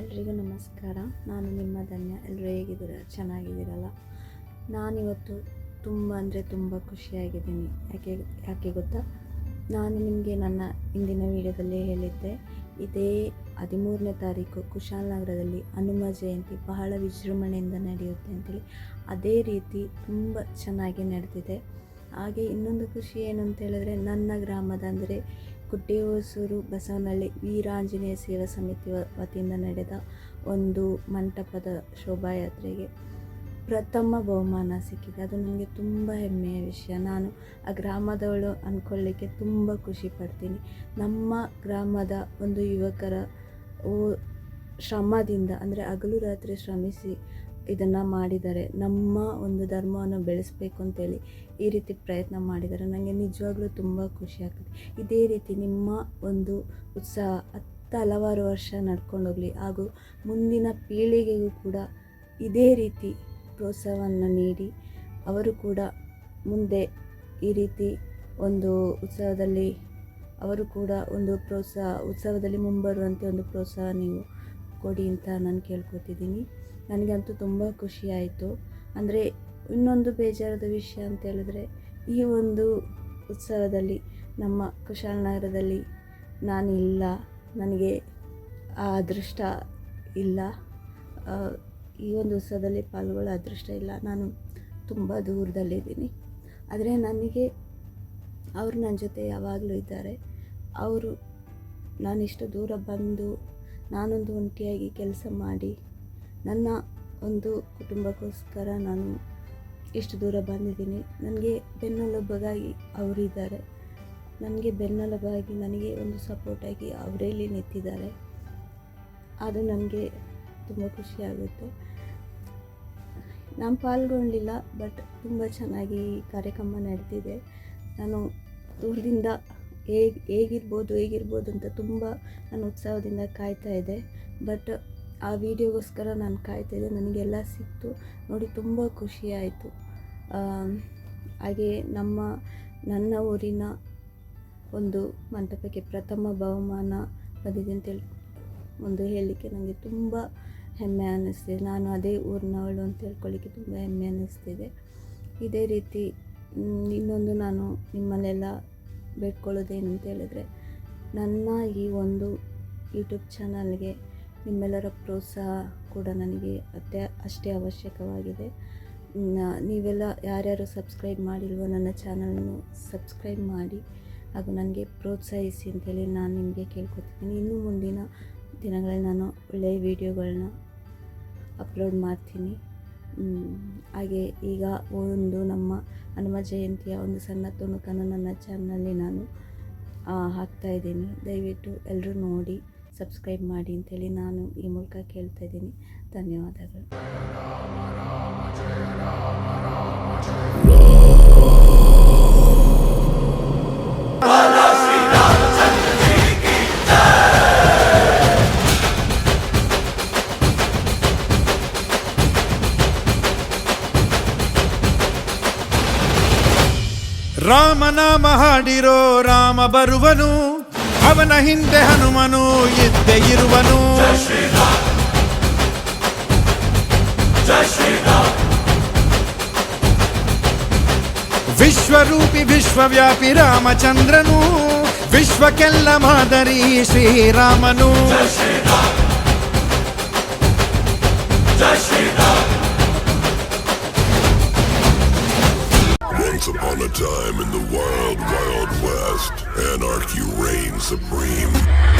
ಎಲ್ರಿಗೂ ನಮಸ್ಕಾರ. ನಾನು ನಿಮ್ಮ ಧನ್ಯ. ಎಲ್ಲರೂ ಹೇಗಿದ್ದೀರ? ಚೆನ್ನಾಗಿದ್ದೀರಲ್ಲ? ನಾನಿವತ್ತು ತುಂಬ ಅಂದರೆ ತುಂಬ ಖುಷಿಯಾಗಿದ್ದೀನಿ. ಯಾಕೆ ಯಾಕೆ ಗೊತ್ತಾ? ನಾನು ನಿಮಗೆ ನನ್ನ ಇಂದಿನ ವಿಡಿಯೋದಲ್ಲಿ ಹೇಳಿದ್ದೆ. ಇದೇ ಹದಿಮೂರನೇ ತಾರೀಕು ಕುಶಾಲನಗರದಲ್ಲಿ ಹನುಮ ಜಯಂತಿ ಬಹಳ ವಿಜೃಂಭಣೆಯಿಂದ ನಡೆಯುತ್ತೆ ಅಂತೇಳಿ. ಅದೇ ರೀತಿ ತುಂಬ ಚೆನ್ನಾಗಿ ನಡೆದಿದೆ. ಹಾಗೆ ಇನ್ನೊಂದು ಖುಷಿ ಏನು ಅಂತ ಹೇಳಿದ್ರೆ ನನ್ನ ಗ್ರಾಮದ ಅಂದರೆ ಕುಟ್ಟಿಹೊಸೂರು ಬಸವನಹಳ್ಳಿ ವೀರಾಂಜನೇಯ ಸೇವಾ ಸಮಿತಿ ವತಿಯಿಂದ ನಡೆದ ಒಂದು ಮಂಟಪದ ಶೋಭಾಯಾತ್ರೆಗೆ ಪ್ರಥಮ ಬಹುಮಾನ ಸಿಕ್ಕಿದೆ. ಅದು ನನಗೆ ತುಂಬ ಹೆಮ್ಮೆಯ ವಿಷಯ. ನಾನು ಆ ಗ್ರಾಮದವಳು ಅಂದ್ಕೊಳ್ಳಿಕ್ಕೆ ತುಂಬ ಖುಷಿ ಪಡ್ತೀನಿ. ನಮ್ಮ ಗ್ರಾಮದ ಒಂದು ಯುವಕರ ಓ- ಶ್ರಮದಿಂದ, ಅಂದರೆ ಹಗಲು ರಾತ್ರಿ ಶ್ರಮಿಸಿ ಇದನ್ನು ಮಾಡಿದ್ದಾರೆ ನಮ್ಮ ಒಂದು ಧರ್ಮವನ್ನು ಬೆಳೆಸಬೇಕು ಅಂತೇಳಿ ಈ ರೀತಿ ಪ್ರಯತ್ನ ಮಾಡಿದ್ದಾರೆ ನನಗೆ ನಿಜವಾಗ್ಲೂ ತುಂಬ ಖುಷಿ ಆಗ್ತದೆ. ಇದೇ ರೀತಿ ನಿಮ್ಮ ಒಂದು ಉತ್ಸಾಹ ಹತ್ತು ಹಲವಾರು ವರ್ಷ ನಡ್ಕೊಂಡೋಗಲಿ ಹಾಗೂ ಮುಂದಿನ ಪೀಳಿಗೆಗೂ ಕೂಡ ಇದೇ ರೀತಿ ಪ್ರೋತ್ಸಾಹವನ್ನು ನೀಡಿ, ಅವರು ಕೂಡ ಮುಂದೆ ಈ ರೀತಿ ಒಂದು ಉತ್ಸವದಲ್ಲಿ ಅವರು ಕೂಡ ಒಂದು ಪ್ರೋತ್ಸಾಹ, ಉತ್ಸವದಲ್ಲಿ ಮುಂಬರುವಂತೆ ಒಂದು ಪ್ರೋತ್ಸಾಹ ನೀವು ಕೊಡಿ ಅಂತ ನಾನು ಕೇಳ್ಕೊತಿದ್ದೀನಿ. ನನಗಂತೂ ತುಂಬ ಖುಷಿಯಾಯಿತು ಅಂದರೆ ಇನ್ನೊಂದು ಬೇಜಾರದ ವಿಷಯ ಅಂತ ಹೇಳಿದ್ರೆ, ಈ ಒಂದು ಉತ್ಸವದಲ್ಲಿ, ನಮ್ಮ ಕುಶಾಲನಗರದಲ್ಲಿ ನಾನು ಇಲ್ಲ, ನನಗೆ ಆ ಅದೃಷ್ಟ ಇಲ್ಲ. ಈ ಒಂದು ಉತ್ಸವದಲ್ಲಿ ಪಾಲ್ಗೊಳ್ಳೋ ಅದೃಷ್ಟ ಇಲ್ಲ. ನಾನು ತುಂಬ ದೂರದಲ್ಲಿದ್ದೀನಿ. ಆದರೆ ನನಗೆ ಅವರು ನನ್ನ ಜೊತೆ ಯಾವಾಗಲೂ ಇದ್ದಾರೆ. ಅವರು ನಾನಿಷ್ಟು ದೂರ ಬಂದು ನಾನೊಂದು ಒಂಟಿಯಾಗಿ ಕೆಲಸ ಮಾಡಿ ನನ್ನ ಒಂದು ಕುಟುಂಬಕ್ಕೋಸ್ಕರ ನಾನು ಇಷ್ಟು ದೂರ ಬಂದಿದ್ದೀನಿ. ನನಗೆ ಬೆನ್ನೆಲುಬಾಗಿ ಅವರಿದ್ದಾರೆ. ನನಗೆ ಬೆನ್ನೆಲುಬಾಗಿ, ನನಗೆ ಒಂದು ಸಪೋರ್ಟಾಗಿ ಇಲ್ಲಿ ನಿಂತಿದ್ದಾರೆ. ಅದು ನನಗೆ ತುಂಬ ಖುಷಿಯಾಗುತ್ತೆ. ನಾನು ಪಾಲ್ಗೊಂಡಿಲ್ಲ ಬಟ್ ತುಂಬ ಚೆನ್ನಾಗಿ ಕಾರ್ಯಕ್ರಮ ನಡೆದಿದೆ ನಾನು ದೂರದಿಂದ ಹೇಗೆ, ಹೇಗಿರ್ಬೋದು ಹೇಗಿರ್ಬೋದು ಅಂತ ತುಂಬ ನಾನು ಉತ್ಸಾಹದಿಂದ ಕಾಯ್ತಾ ಇದ್ದೆ. ಬಟ್ ಆ ವಿಡಿಯೋಗೋಸ್ಕರ ನಾನು ಕಾಯ್ತಾಯಿದ್ದೆ. ನನಗೆಲ್ಲ ಸಿಕ್ತು. ನೋಡಿ, ತುಂಬ ಖುಷಿಯಾಯಿತು. ಹಾಗೆ ನಮ್ಮ, ನನ್ನ ಊರಿನ ಒಂದು ಮಂಟಪಕ್ಕೆ ಪ್ರಥಮ ಬಹುಮಾನ ಬಂದಿದೆ ಅಂತೇಳಿ ಒಂದು ಹೇಳಲಿಕ್ಕೆ ನನಗೆ ತುಂಬ ಹೆಮ್ಮೆ ಅನ್ನಿಸ್ತಿದೆ. ನಾನು ಅದೇ ಊರಿನವಳು ಅಂತ ಹೇಳ್ಕೊಳ್ಳಿಕ್ಕೆ ತುಂಬ ಹೆಮ್ಮೆ ಅನ್ನಿಸ್ತಿದೆ. ಇದೇ ರೀತಿ ಇನ್ನೊಂದು ನಾನು ನಿಮ್ಮಲ್ಲೆಲ್ಲ ಬೇಡ್ಕೊಳ್ಳೋದೇನು ಅಂತ ಹೇಳಿದ್ರೆ, ನನ್ನ ಈ ಒಂದು ಯೂಟ್ಯೂಬ್ ಚಾನಲ್ಗೆ ನಿಮ್ಮೆಲ್ಲರ ಪ್ರೋತ್ಸಾಹ ಕೂಡ ನನಗೆ ಅತ್ಯ, ಅಷ್ಟೇ ಅವಶ್ಯಕವಾಗಿದೆ. ನೀವೆಲ್ಲ ಯಾರ್ಯಾರು ಸಬ್ಸ್ಕ್ರೈಬ್ ಮಾಡಿಲ್ವೋ ನನ್ನ ಚಾನಲನ್ನು ಸಬ್ಸ್ಕ್ರೈಬ್ ಮಾಡಿ ಹಾಗೂ ನನಗೆ ಪ್ರೋತ್ಸಾಹಿಸಿ ಅಂತೇಳಿ ನಾನು ನಿಮಗೆ ಕೇಳ್ಕೊತಿದ್ದೀನಿ. ಇನ್ನೂ ಮುಂದಿನ ದಿನಗಳಲ್ಲಿ ನಾನು ಒಳ್ಳೆಯ ವೀಡಿಯೋಗಳನ್ನ ಅಪ್ಲೋಡ್ ಮಾಡ್ತೀನಿ. ಹಾಗೆ ಈಗ ಒಂದು ನಮ್ಮ ಹನುಮ ಜಯಂತಿಯ ಒಂದು ಸಣ್ಣ ತುಣುಕನ್ನು ನನ್ನ ಚಾನಲಲ್ಲಿ ನಾನು ಹಾಕ್ತಾ ಇದ್ದೀನಿ. ದಯವಿಟ್ಟು ಎಲ್ಲರೂ ನೋಡಿ. ಸಬ್ಸ್ಕ್ರೈಬ್ ಮಾಡಿ ಅಂತೇಳಿ ನಾನು ಈ ಮೂಲಕ ಕೇಳ್ತಾ ಇದ್ದೀನಿ. ಧನ್ಯವಾದಗಳು. ರಾಮನಾಮ ಹಾಡಿರೋ ರಾಮ ಬರುವನು. ಅವನ ಹಿಂದೆ ಹನುಮನು ಇದ್ದೇ ಇರುವನು ವಿಶ್ವರೂಪಿ ವಿಶ್ವವ್ಯಾಪಿ ರಾಮಚಂದ್ರನು ವಿಶ್ವಕ್ಕೆಲ್ಲ ಮಾದರಿ ಶ್ರೀರಾಮನು Once upon time in the wild, wild west, anarchy reigned supreme.